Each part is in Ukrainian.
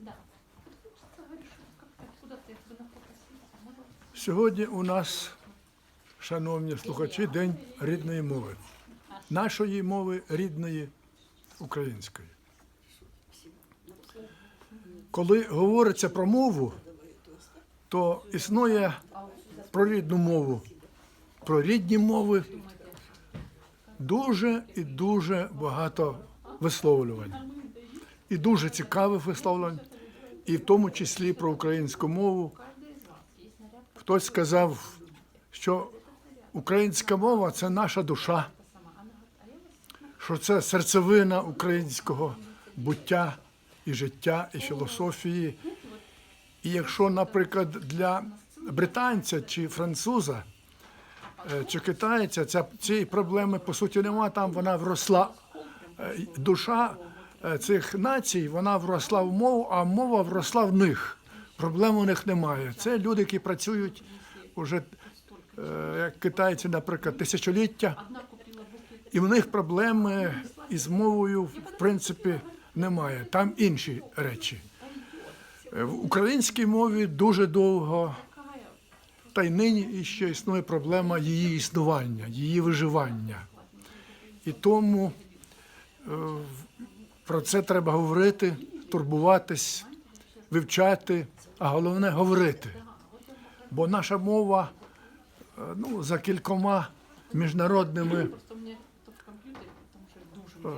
Да. Сьогодні у нас, шановні слухачі, День рідної мови. Нашої мови рідної української. Коли говориться про мову, то існує про рідну мову, про рідні мови дуже і дуже багато висловлювань. І дуже цікавих висловлювань, і в тому числі про українську мову. Хтось сказав, що українська мова це наша душа, що це серцевина українського буття і життя, і філософії. І якщо, наприклад, для британця чи француза е, чи китайця ця, цієї проблеми по суті немає, там вона вросла е, душа цих націй, вона вросла в мову, а мова вросла в них. Проблем у них немає. Це люди, які працюють уже, е, як китайці, наприклад, тисячоліття, і в них проблеми із мовою, в принципі, немає. Там інші речі. Е, В українській мові дуже довго, та й нині іще існує проблема її існування, її виживання. І тому е, про це треба говорити, турбуватись, вивчати, а головне говорити. Бо наша мова е, ну, за кількома міжнародними, дуже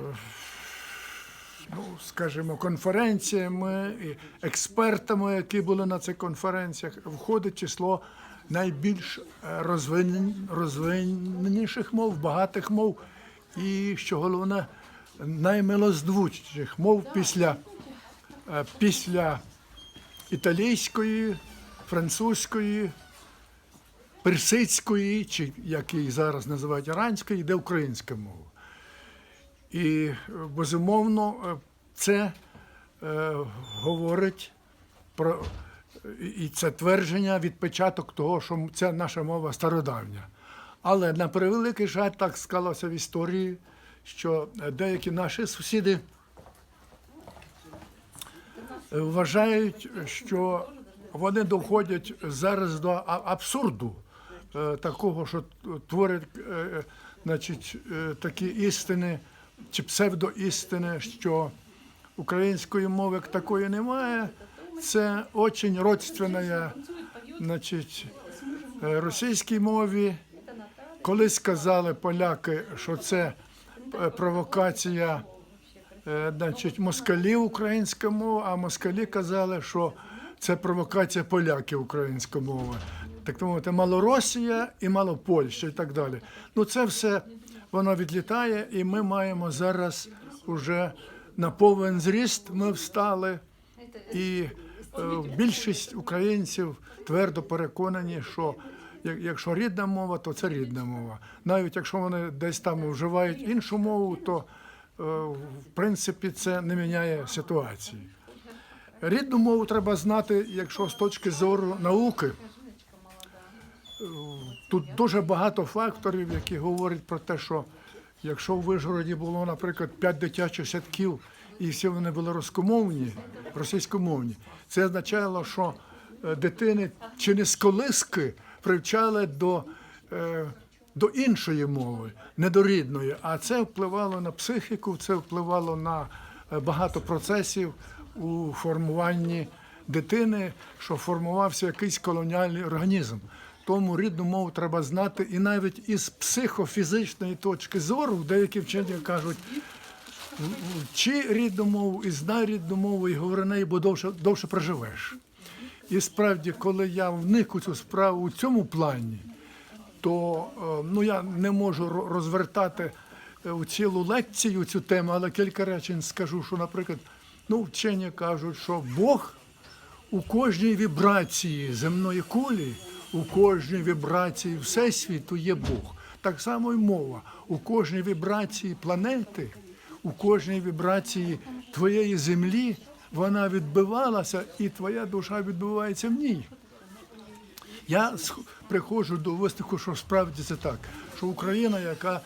ну, скажімо, конференціями і експертами, які були на цих конференціях, входить число найбільш е, розвиненіших мов, багатих мов і, що головне, наймилозвучніших мов після, е, після італійської, французької, персидської, чи як її зараз називають іранської, йде українська мова. І е, безумовно е, це е, говорить про і- це твердження відпечаток того, що ця наша мова стародавня. Але на превеликий жаль, так склалося в історії, що е, деякі наші сусіди е, вважають, що вони доходять зараз до абсурду е, такого, що творять значить, такі істини чи псевдоістини, що української мови як такої немає. Це очень родственна значить, російській мові. Колись сказали поляки, що це провокація е, значить, москалів українська мова, а москалі казали, що це провокація поляків українська мова. Так то мовити, Малоросія і Малопольща і так далі. Ну це все воно відлітає, і ми маємо зараз уже на повен зріст. Ми встали, і е, більшість українців твердо переконані, що якщо рідна мова, то це рідна мова. Навіть якщо вони десь там вживають іншу мову, то е, в принципі це не міняє ситуації. Рідну мову треба знати, якщо з точки зору науки. Тут дуже багато факторів, які говорять про те, що якщо в Вишгороді було, наприклад, 5 дитячих садків, і всі вони були російськомовні, російськомовні, це означало, що е, дитини чи не з колиски привчали до, е, до іншої мови, не до рідної. А це впливало на психіку, це впливало на е, багато процесів у формуванні дитини, що формувався якийсь колоніальний організм. Тому рідну мову треба знати, і навіть із психофізичної точки зору деякі вчені кажуть, вчи рідну мову і знай рідну мову, і говори нею, бо довше, довше проживеш. І справді, коли я вник у цю справу у цьому плані, то е, ну, я не можу розвертати е, у цілу лекцію цю тему, але кілька речень скажу, що, наприклад, ну, вчені кажуть, що Бог у кожній вібрації земної кулі, у кожній вібрації Всесвіту є Бог. Так само і мова. У кожній вібрації планети, у кожній вібрації твоєї землі вона відбивалася, і твоя душа відбувається в ній. Я приходжу до висновку, що справді це так, що Україна, яка е,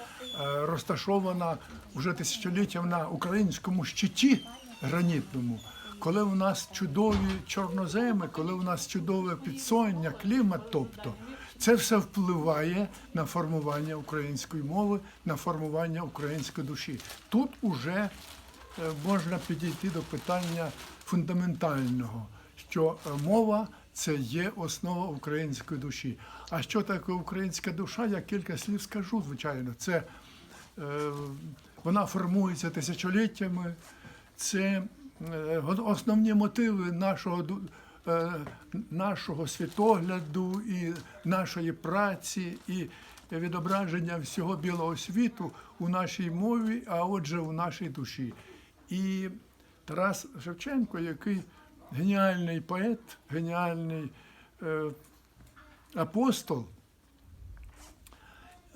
розташована вже тисячоліттям на українському щиті гранітному, коли у нас чудові чорноземи, коли у нас чудове підсоння, клімат, тобто це все впливає на формування української мови, на формування української душі. Тут уже можна підійти до питання фундаментального, що е, мова це є основа української душі. А що таке українська душа? Я кілька слів скажу, звичайно. Це е, вона формується тисячоліттями. Це е, основні мотиви нашого, е, нашого світогляду і нашої праці, і відображення всього білого світу у нашій мові, а отже, у нашій душі. І Тарас Шевченко, який геніальний поет, геніальний е, апостол,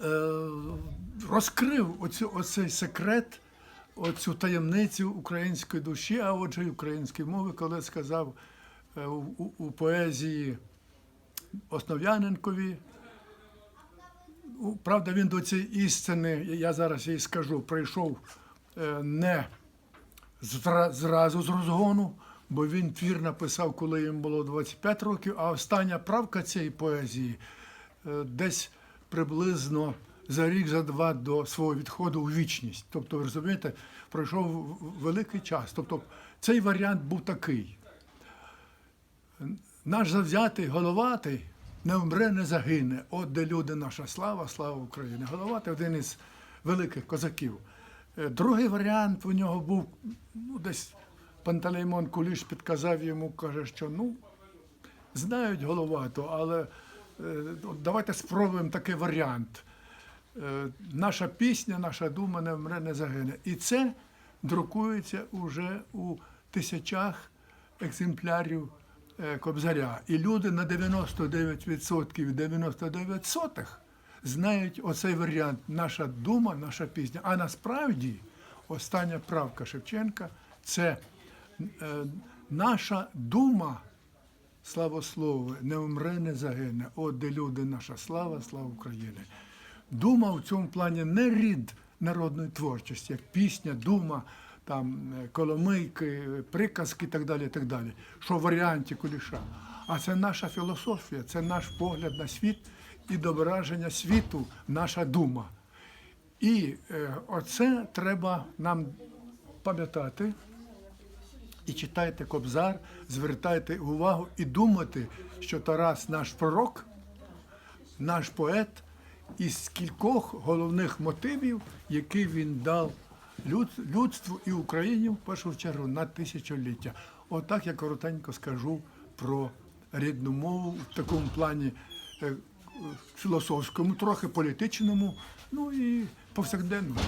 е, розкрив оцю, оцей секрет, оцю таємницю української душі, а отже, й української мови, коли сказав е, у, у- поезії Основ'яненкові. Правда, він до цієї істини, я зараз їй скажу, прийшов е, не зразу з розгону, бо він твір написав, коли йому було 25 років, а остання правка цієї поезії е, десь приблизно за рік, за два до свого відходу у вічність. Тобто, ви розумієте, пройшов великий час. Тобто, цей варіант був такий. Наш завзятий головатий не вмре, не загине. От де люди наша слава, слава Україні. Головатий один із великих козаків. Е, Другий варіант у нього був ну, десь Пантелеймон Куліш підказав йому, каже, що ну, знають головато, але е, давайте спробуємо такий варіант. Е, Наша пісня, наша дума не вмре, не загине. І це друкується уже у тисячах екземплярів Кобзаря. І люди на 99% і 99 сотих знають оцей варіант наша дума, наша пісня. А насправді остання правка Шевченка це е, наша дума славослови, не вмре, не загине. От де люди, наша слава, слава України. Дума в цьому плані не рід народної творчості, як пісня, дума, там е, коломийки, приказки і так далі, так далі, що в варіанті куліша. А це наша філософія, це наш погляд на світ і дображення світу, наша дума. І е, оце треба нам пам'ятати. І читайте Кобзар, звертайте увагу і думайте, що Тарас наш пророк, наш поет, із кількох головних мотивів, які він дав людству і Україні в першу чергу на тисячоліття. Отак я коротенько скажу про рідну мову в такому плані е, філософському, трохи політичному, ну і повсякденному.